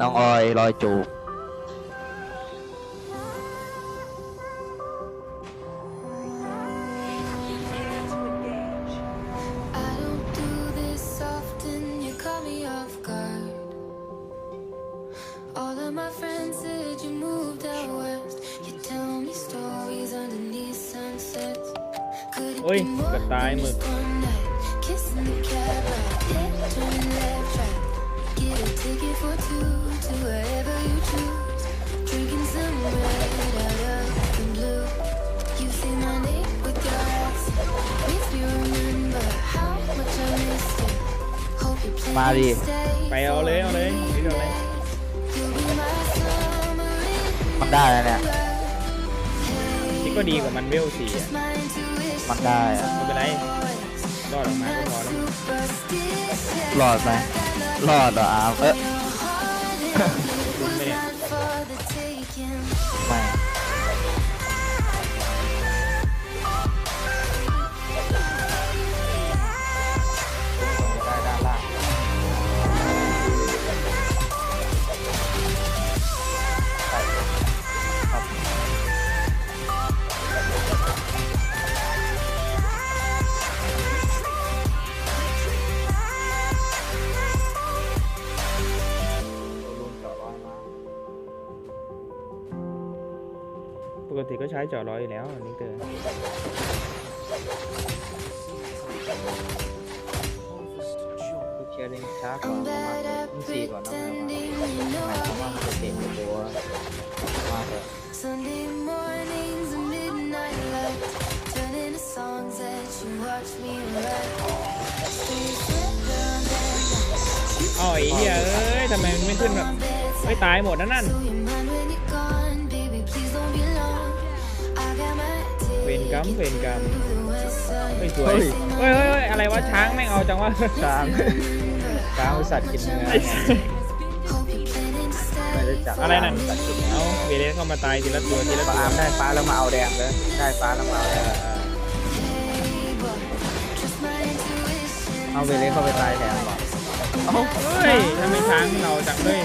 น้องออยรอยจูบ มาดิ to stay ไปเอาเลยเอาเลยนี่เอาเลย You'll be my summer in มันได้แล้วเนี่ยนี่ก็ดีกว่ามันเวลสี่อะ my intuition. มันได้อะไม่เป็นไร รอดออกมาก็พอแล้ว Superstition. รอดไหมรอดเหรออาร์มเอ๊ะ คุ้มไหมเนี่ย Not for the taking. ติก็ใช้จอดรออยู่แล้วนนี้เกินเชียร์เล่นช้ากว่าประมาณต้องสี่ก่อนนะแม่ว่าหมายความว่ามันจะเก่งตัวมากเลย Sunday mornings and midnight lights Turn into songs that you watch me write. อ๋อไอ้เหี้ยเอ้ยทำไมมันไม่ขึ้นแบบไม่ตายหมดนะนั่น So you mind when you're gone, เวรกรรมเวรกรรม ticket to the west side. ไม่สวยเฮ้ยเฮ้ยเฮ้ยอะไรวะช้างแม่งเอาจังวะช้างช้างบริษัทกินเนื้อ Hope you're planning to stay. ไม่ได้จับอะไรนั่นเอาเวเลสเข้ามาตายทีละตัวทีละปตัวลาได้ฟ้าแล้วมาเอาแดงเลยได้ฟ้าแล้วมาเอาแดง Hey, boy, trust my intuition. เอาเวเล่เข้าไปตายแทนหรอเฮ้ยทำไมช้างมันเอาจังเลย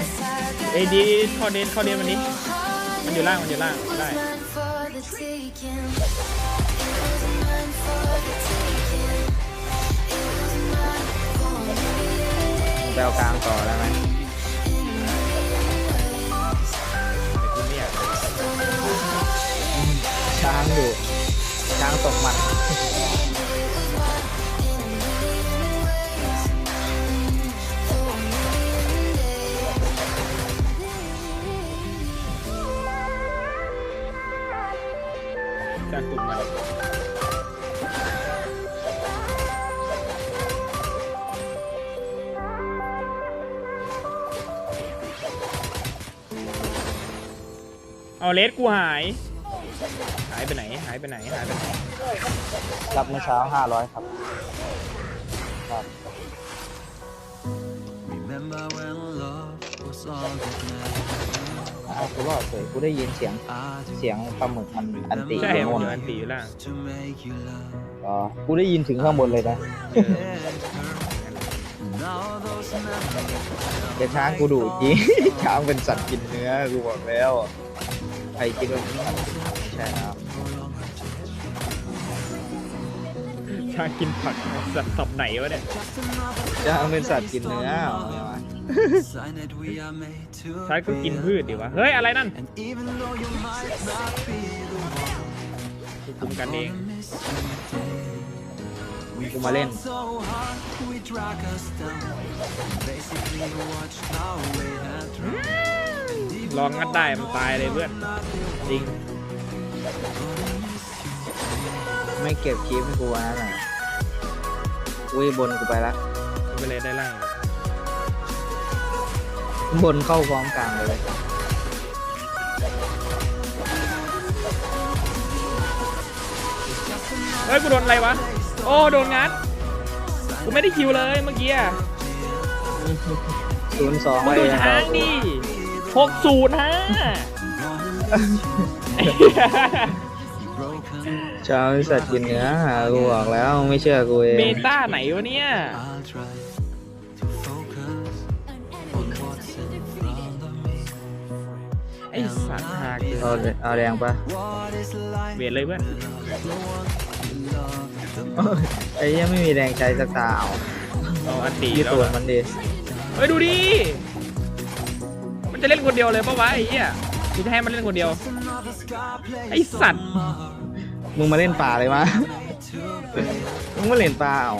เอ้ยดีเข้อเดนเข้อเดนวันนี้ มันอยู่ล่างมันอยู่ล่างได้ แบลกลางต่อแล้วไหมช้างอยู่ช้างตกหมัด จากตุ่มมันเอาเลสกูหาย หายไปไหน หายไปไหน หายไปไหน รับเมื่อเช้าห้าร้อยครับ ครับ Remember when love was all that mattered? อ้าวกูรอดเฉยกูได้ยินเสียง I do เสียงปลาหมึกมันอันตีใช่อยู่มันโน่นอยู่อันตีอยู่ล่าง to make you love. อ๋อกูได้ยินถึงข้างบนเลยนะ Let it hurt. Now those memories แต่ช้างกูดุจริงช้างเป็นสัตว์กินเนื้อกูบอกแล้วใครคิดว่าเป็นสัตว์กินเนื้อไม่ใช่นะ no longer touch. ช้างกินผักสัตว์สับไหนวะเนี่ย Just another ช้างเป็นสัตว์กินเนื้อ เอาไงวะ sign that we are made to ช้างก็กิน be พืชดิวะ เฮ้ย อะไรนั่น And even though you might not be the one กูคุมกันเอง gonna miss you today. We กูมาเล่น fought so hard, we drag us down. Basically, watched how we had drowned. ลองงัดได้มันตายเลยเพื่อน จริง ไม่เก็บคลิปให้กูวันนั้นอะอุ้ยบนกูไปละไม่เป็นไรได้ล่าง บนเข้าพร้อมกลางเลยเฮ้ยกูโดนอะไรวะ โอ้โดนงัด กูไม่ได้คิวเลยเมื่อกี้อะศูนย์สองมึงไว้ดูนะคช้ารับงดิหกศูนย์ฮะชาวบริษัทกินเนื้อกูบอกแล้วไม่เชื่อกูเองเมตาไหนวะเนี่ยาเกิเอานเอาแดงปะ What is life? เวทเลยเพื่อน The one you love the ไอ้เหี้ยังไม่มีแดงใจสักตาเอาเอาอันตีที่แล้วตัวมันดีเฮ้ยดูดิ มันจะเล่นคนเดียวเลยปะวะไอ้เหี้ยกูจะให้มันเล่นคนเดียว another sky place ไอ้สัตว์ มึงมาเล่นป่าเลยมะมึงมาเล่นป่าเอ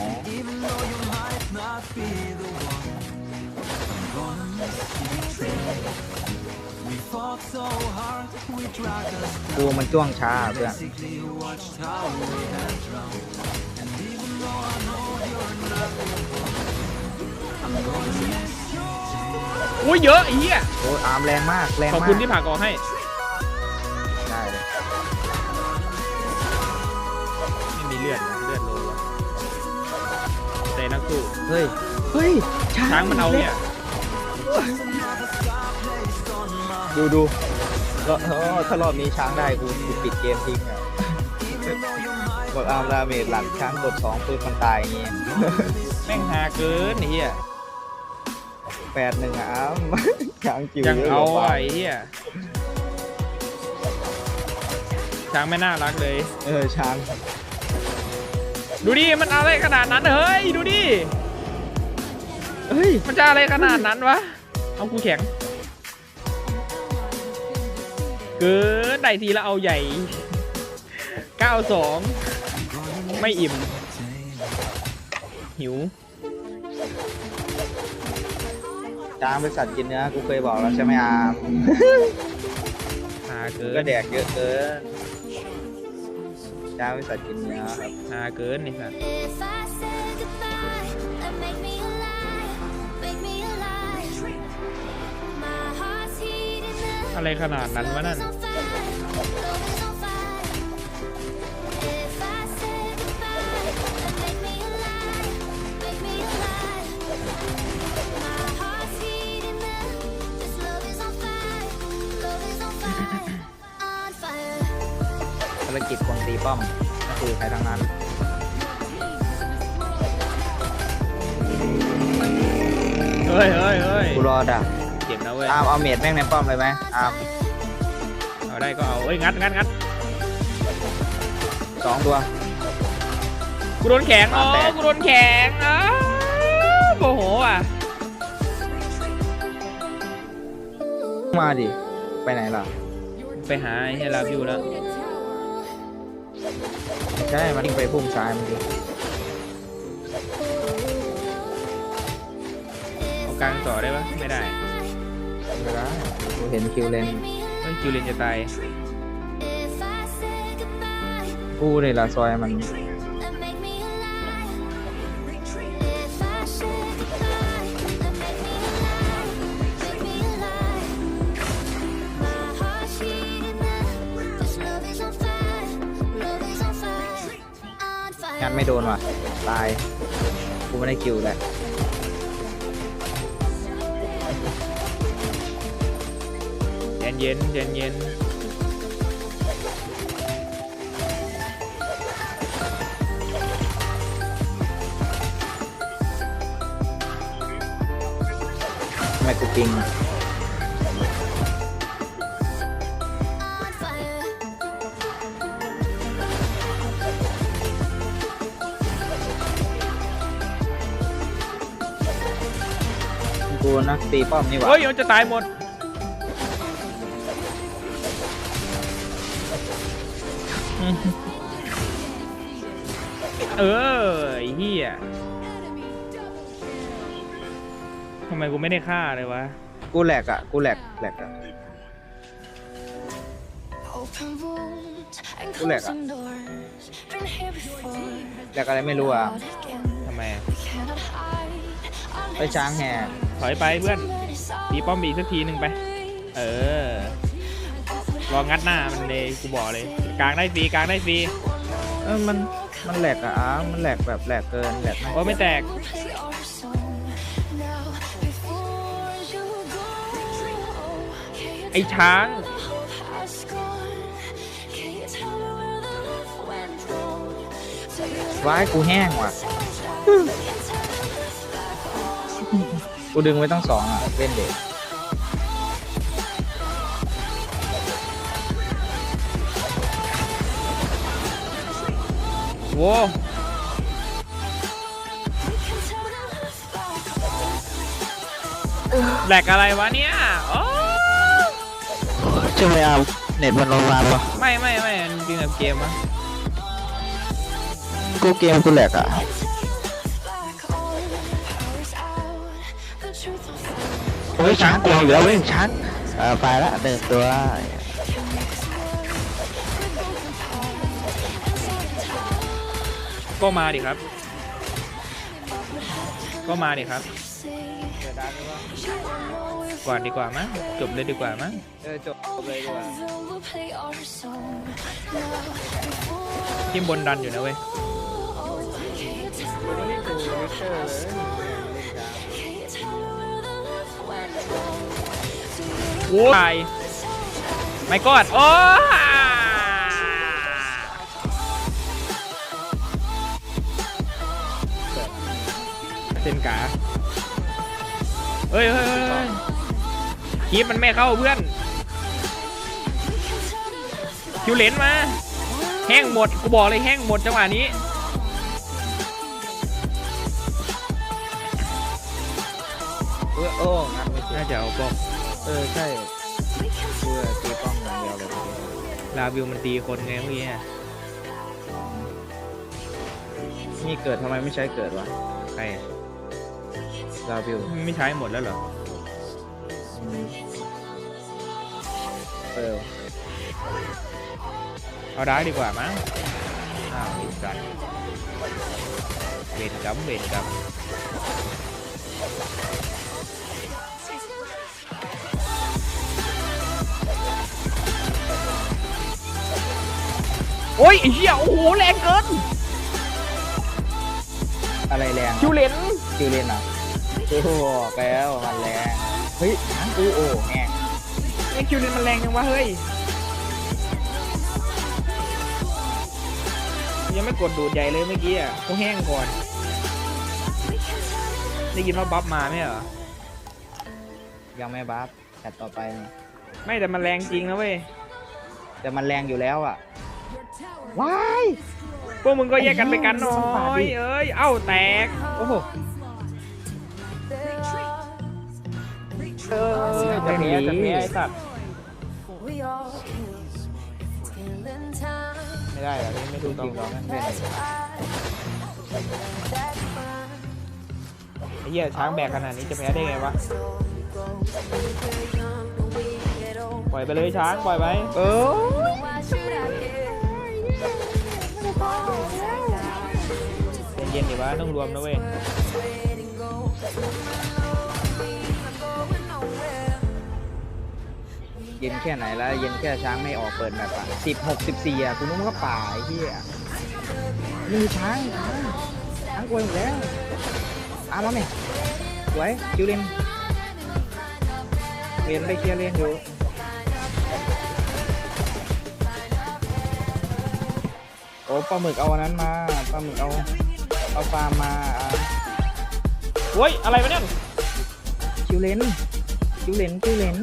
กูมันจ้วงช้าเพื่อน basically watched how we had drowned. And even though I know you're not the one, I'm gonna miss you. อุ้ยเยอะไอ้เหี้ยโอ้ยอาร์มแรงมากแรงขอบมากคุณที่ผักออกให้ ได้เลยไม่มีเลือดนะเลือดโลวะเตะนักสู้เฮ้ยเฮ้ยช้างมันเอาเนี่ย ดูดูก็เออถ้ารอบนี้ช้างได้กูกูปิดเกมทิ้งอะบอกอาร์มดาเมจหลังช้างกดสองปืนมันตายอย่างงี้แม่งหาเกินไอ้เหี้ยแปดหนึ่งอะอาร์มช้างจิ๋วยังยะเอากว่ไอ้เหี้ยช้างไม่น่ารักเลย เออช้างดูดิมันอะไรขนาดนั้นเฮ้ยดูดิเฮ้ยมันจะอะไรขนาดนั้นวะเอากูแข็ง เกินได้ทีละเอาใหญ่ 92 ไม่อิ่ม หิวช้างเป็นสัตว์กินเนื้อกูเคยบอกแล้วใช่ไหมอาร์มหาเกิก็นแดกเยอะเกินช้างเป็นสัตว์กินเนื้อครับ หาเกินนี่สัส If I อะไรขนาดนั้นวะนั่น Love is on fire, love is on fire. If I say goodbye, then make me alive, make me alive. My heart's heating up. This love is on fire, love is on fire, on fire. ภารกิจคนตีป้อมก็คือใครทั้งนั้นเฮ้ยเฮ้ยเฮ้ยกูรอดัก เจ็บนะเว้ยอาร์มเอาเมดแม่งในป้อมเลยไหมอาร์มเอาได้ก็เอาเอ้ยงัดงัดงัดสองตัว กูโดนแข็งอ๋อแตกกูโดนแข็งอ้าวโมโหอะ มาดิ ไปไหนล่ะไปหาไอ้เฮียลาบิวแล้วใช่มันยิงไปพุ่มซ้ายมันดิเอากลางต่อได้ปะไม่ได้ ไม่ได้กูเห็นคิวเลนเฮ้ยคิวเลนจะตาย If I say goodbye, กูเลยละซอยมัน then make me alive. If I say goodbye, then make me alive, make me alive. My heart's heating up. This love is on fire, love is on fire, on fire. งันไม่โดนว่ะ ตาย กูไม่ได้คิวเลย เย็นเย็นเย็นเย็นทำไมกูปิงอะ on fire. กูนักตีป้อมนี่หว่า เฮ้ยมันจะตายหมด เออไอ้เฮียทำไมกูไม่ได้ฆ่าเลยวะ กูแหลกอะ กูแหลกแหลกอะ Open wounds and Cô lẹt à? closing doors. Been here before. แหลกอะไรไม่รู้อะ Out again. ทำไมอะ We cannot hide. ไปช้างแห่ถอยไปเพื่อนตีป้อมบีกสักทีหนึ่งไป เออ รองัดหน้ามันเลยกูบอกเลยกลางได้ฟรีกลางได้ฟรีเออมันมันแหลกอะมันแหลกแบบแหลกเกินแหลกโอ้ไม่แตกไอช้างว้ายกูแห้งว่ะ กูดึงไว้ตั้งสองอะเล่นเด็ก โว้แหลกอะไรวะเนี่ยโอ้ใช่ไหมอะเน็ตมันลงมาปะไม่ไม่ไม่มันจริงกับเกมอะกูเกมกูแหลกอะเฮ้ยช้างกลัวอยู่แล้วเว้ยช้างเออไปละเดินตัว ก็มาดิครับ ก็มาดิครับก่อนดีกว่ามั้งจบเลยดีกว่ามั้งเออจบเลยดีกว่าทีมบนดันอยู่นะเว้ยโอ้ยไม่กอดโอ้ เซนกาเฮ้ยเฮ้ยเฮ้ยเฮ้ยคลิปมันไม่เข้าเพื่อน คิวเลนมา แห้งหมด กูบอกเลยแห้งหมดจังหวะนี้ เออโอ้งัดไม่เจอน่าจะเอาป้อมเออใช่เพื่อตีป้องอย่างเดียวเลยลาวิวมันตีคนไงเมื่อกี้อะนี่เกิดทำไมไม่ใช้เกิดวะ ใคร ลาวิวไม่ใช้หมดแล้วเหรอเออเอาได้ดีกว่ามั้งอ้าวไอ้สัตว์เวรกรรมเวรกรรมโอ้ยไอ้เหี้ยโอ้โหแรงเกิน อะไรแรงคิวเลนคิวเลนอะ กูบอกแล้วมันแรงเฮ้ยช้างกูโอ้แง่ไอ้คิวเลนมันแรงจังวะเฮ้ยยังไม่กดดูดใหญ่เลยเมื่อกี้อะเขาแห้งก่อนได้ยินว่าบัฟมาไหมเหรอยังไม่บัฟแต่ต่อไปนี่ไม่แต่มันแรงจริงนะเว้ยแต่มันแรงอยู่แล้วอะว้ายพวกมึงก็แยกกันไปกันหน่สปาอดิยเอ้ยเอ้าแตกโอ้โห เออจะเมียจะเมียไอ้สัตว์ไม่ได้เหรอนี่ไม่ถูกต้องหรอแม่งเล่น That's right. That's fine. ไอ้เหี้ยช้างแบกขนาดนี้จะแพ้ได้ไงวะปล่อยไปเลยช้างปล่อยไปเออเย็นๆดิวะต้องรวมนะเว้ย เย็นแค่ไหนแล้ว เย็นแค่ช้างไม่ออกเปิดแบบอะสิบหกสิบสี่อะกูนึกว่าป่าไอ้เหี้ยนี่ช้างช้างช้างกลัวอยู่แล้วอามาไหมสวยคิวเลนเรียนไปเคลียร์เรียนอยู่โอ้ปลาหมึกเอาอันนั้นมาปลาหมึกเอาเอาฟาร์มมาอะ โอ้ย อะไรวะเนี่ย คิวเลนคิวเลนคิวเลน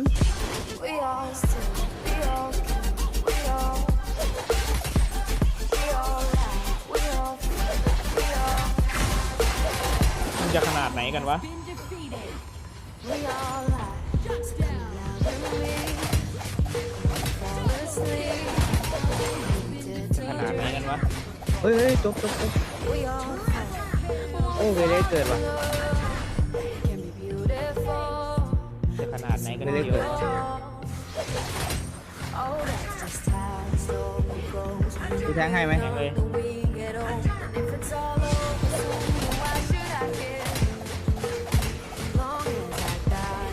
We all still, we all can, we all, we all lie, we all, we all, มันจะขนาดไหนกันวะ we all lie. Loving me, fall asleep. ขนาดไหนกันวะ เฮ้ยเฮ้ยจบจบจบ We all fight, โอ้เวเลสเกิดว่ะ can ขนาดไหนกันไม่ได้เดียวเกิด Oh, that's just how the story goes. กูแทงให้ไหมแม่งเลย When we get old, and if it's all over soon, why should I care? As long as I die.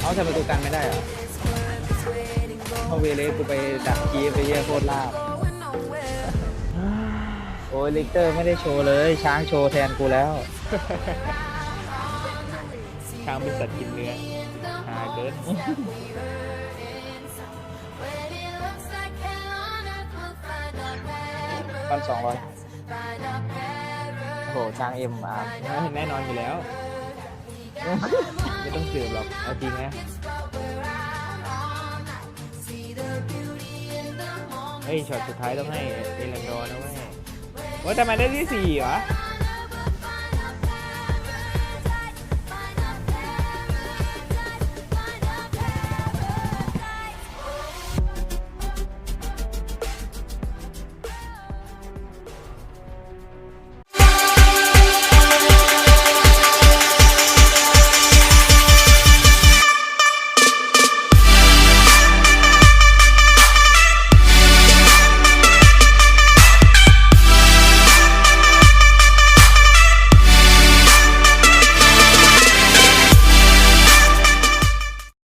เอาทำไมกูกันไม่ได้เหรอเอาเวเลสกูไปดักคีไปเยี่ยโคตรลาบโอ้ยลิกเตอร์ไม่ได้โชว์เลย ช้างโชว์แทนกูแล้ว ช้างเป็นสัตว์กินเนื้อหาเกิ น พันสองร้อยโหช้างเอ็มอะแน่นอนอยู่แล้ว ไม่ต้องสืบหรอก เอาจริงนะ เฮ้ยช็อตสุดท้ายต้องให้เอลันดอร์นะเว้ยว่าทำไมได้ที่สี่วะ